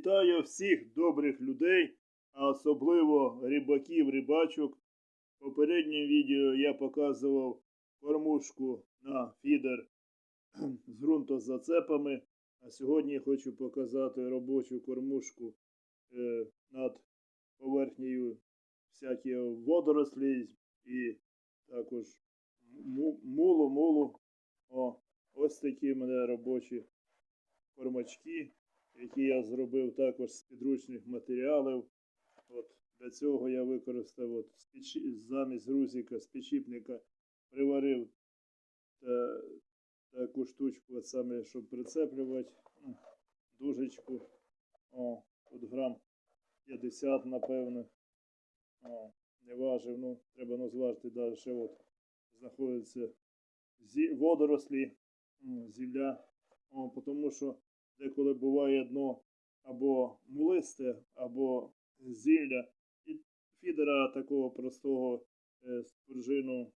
Вітаю всіх добрих людей, а особливо рибаків, рибачок. В попередньому відео я показував кормушку на фідер з ґрунтозацепами. А сьогодні я хочу показати робочу кормушку е, над поверхнею всяких водорослей і також мулу, мулу. Ось такі мене робочі кормачки, які я зробив також з підручних матеріалів. От, для цього я використав от, замість грузика, з підшипника приварив та, таку штучку, от саме, щоб прицеплювати дужечку. О, тут грам 50, напевно. О, не важив, ну, треба ну, зважити далі. От, знаходяться зі, водорослі, м, зілля. О, тому що деколи буває дно або мулисте, або зілля. І фідера такого простого е, спружину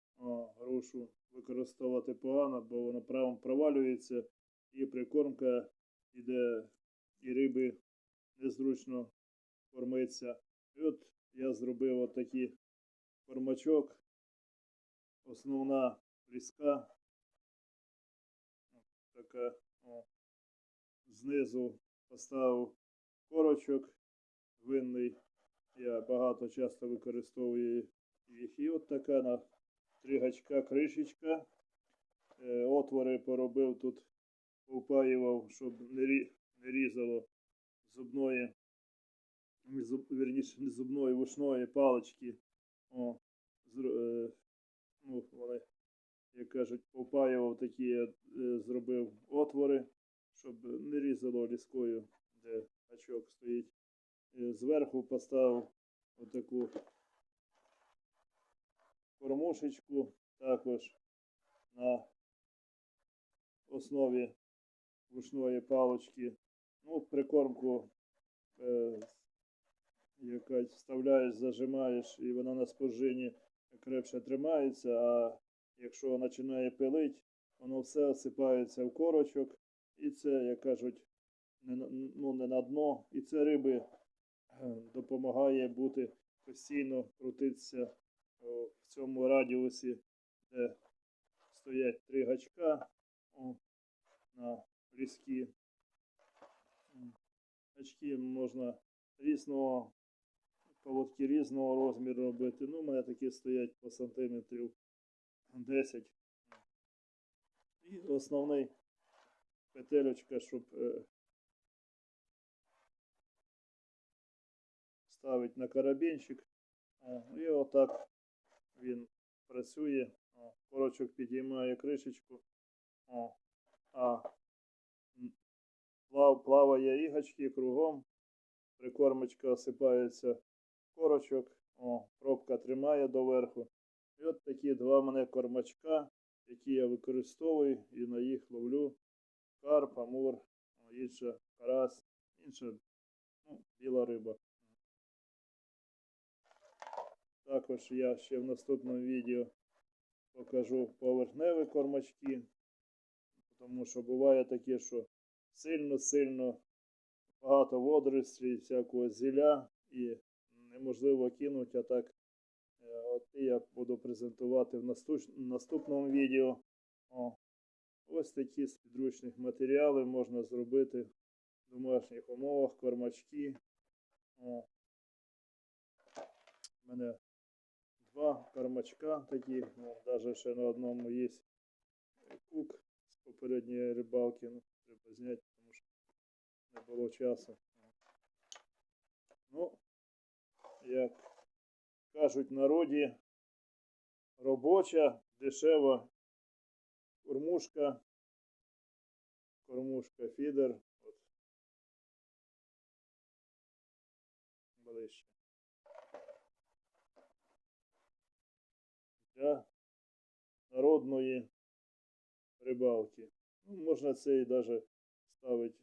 грушу використовувати погано, бо воно правом провалюється і прикормка іде, і риби незручно кормиться. І от я зробив отакий кормачок. Основна різка. Така о, знизу поставив корочок винний. Я багато часто використовую їх. І от така на три гачка кришечка. Е, отвори поробив тут, повпаював, щоб не, різало зубної, зуб, вірніше, не зубної, вушної палички. О, е, ну, вони, як кажуть, повпаював такі, е, зробив отвори, щоб не різало ліскою, де гачок стоїть. Зверху поставив отаку кормушечку також на основі вушної палочки. Ну, прикормку, е, яка вставляєш, зажимаєш, і вона на спожині крепше тримається, а якщо починає пилить, воно все осипається в корочок, і це, як кажуть, не, на- ну, не на дно. І це риби е, допомагає бути постійно крутитися в цьому радіусі, де стоять три гачка о, на різкі. Гачки можна різного, поводки різного розміру робити. Ну, у мене такі стоять по сантиметрів 10. І основний петелечка, щоб е, ставить на карабінчик. І отак він працює. Корочок підіймає кришечку. А плав, плаває ігочки кругом. Прикормочка осипається корочок. О, пробка тримає доверху. І от такі два мене кормачка, які я використовую і на їх ловлю карп, амур, о, інша карась, інша ну, біла риба. Також я ще в наступному відео покажу поверхневі кормачки, тому що буває таке, що сильно-сильно багато водоростей, всякого зілля і неможливо кинути, а так е, от я буду презентувати в наступному відео. Ось такі з підручних матеріалів можна зробити в домашніх умовах, кормачки. О. У мене два кормачка такі, ну, навіть ще на одному є кук з попередньої рибалки. Ну, треба зняти, тому що не було часу. Ну, як кажуть народі, робоча, дешева кормушка, кормушка фідер. От. Ближче. для народної рибалки. Ну, можна це і навіть ставити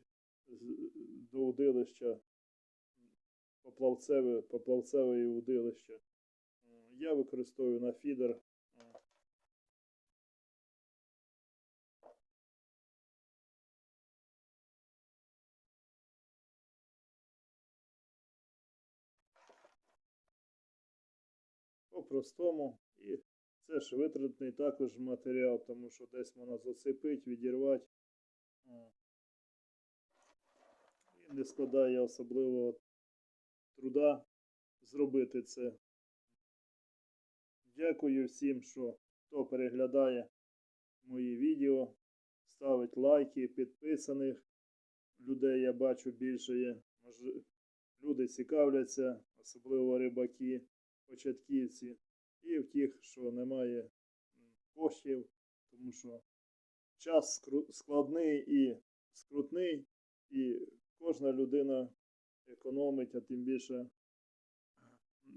до удилища поплавцеве, поплавцеве удилище. Я використовую на фідер по-простому. І це ж витратний також матеріал, тому що десь можна зацепити, відірвати. І не складає особливого труда зробити це. Дякую всім, що хто переглядає мої відео, ставить лайки, підписаних людей я бачу більше є. Люди цікавляться, особливо рибаки, початківці, і в тих, що немає коштів, тому що час складний і скрутний, і кожна людина економить, а тим більше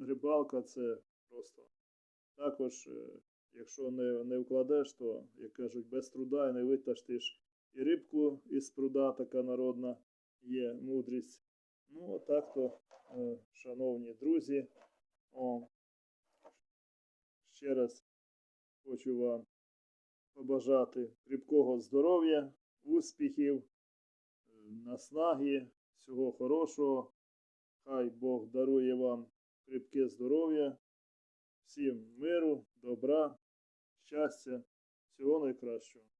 рибалка це просто. Також, е, якщо не, не вкладеш, то, як кажуть, без труда і не витащиш і рибку із пруда, така народна є мудрість. Ну, отак то, е, шановні друзі, о, ще раз хочу вам побажати кріпкого здоров'я, успіхів, наснаги, всього хорошого. Хай Бог дарує вам кріпке здоров'я, всім миру, добра, щастя, всього найкращого.